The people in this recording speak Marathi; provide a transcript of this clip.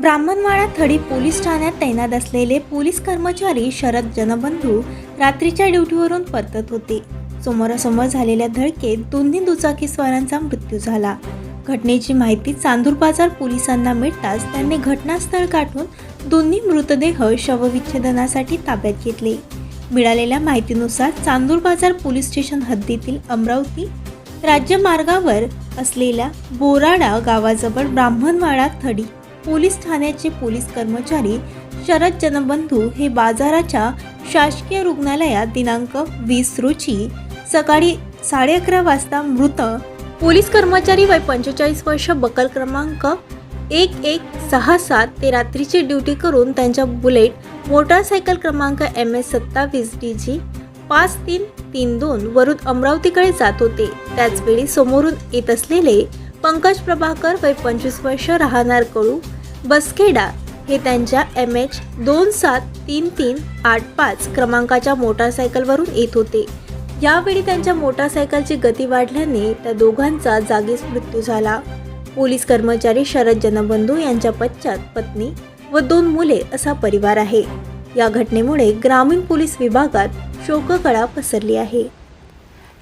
ब्राह्मणवाडा थडी पोलीस ठाण्यात तैनात असलेले पोलीस कर्मचारी शरद जनबंधू रात्रीच्या ड्युटीवरून परतत होते. समोरासमोर झालेल्या धडकेत दोन्ही दुचाकीस्वारांचा मृत्यू झाला. घटनेची माहिती चांदूर बाजार पोलिसांना मिळताच त्यांनी घटनास्थळ गाठून दोन्ही मृतदेह शवविच्छेदनासाठी ताब्यात घेतले. मिळालेल्या माहितीनुसार चांदूर बाजार पोलीस स्टेशन हद्दीतील अमरावती राज्यमार्गावर असलेल्या बोराडा गावाजवळ ब्राह्मणवाडा थडी पोलीस ठाण्याचे पोलीस कर्मचारी शरद जनबंधू हे बाजाराच्या शासकीय रुग्णालयात दिनांक वीस रोजी सकाळी साडे अकरा वाजता मृत पोलीस कर्मचारी वय पंचेचाळीस वर्ष बकल क्रमांक एक एक सहा सात ते रात्रीची ड्युटी करून त्यांच्या बुलेट मोटारसायकल क्रमांक एम एस सत्तावीस डी जी पाच तीन तीन दोन वरून अमरावतीकडे जात होते. त्याचवेळी समोरून येत असलेले पंकज प्रभाकर वय पंचवीस वर्ष राहणार कळू. बसखेडा हे त्यांच्या एम एच दोन सात तीन तीन आठ पाच क्रमांकाच्या मोटारसायकलवरून येत होते. यावेळी त्यांच्या मोटारसायकलची गती वाढल्याने त्या दोघांचा जागीच मृत्यू झाला. पोलीस कर्मचारी शरद जनबंधू यांच्या पश्चात पत्नी व दोन मुले असा परिवार आहे. या घटनेमुळे ग्रामीण पोलीस विभागात शोककळा पसरली आहे.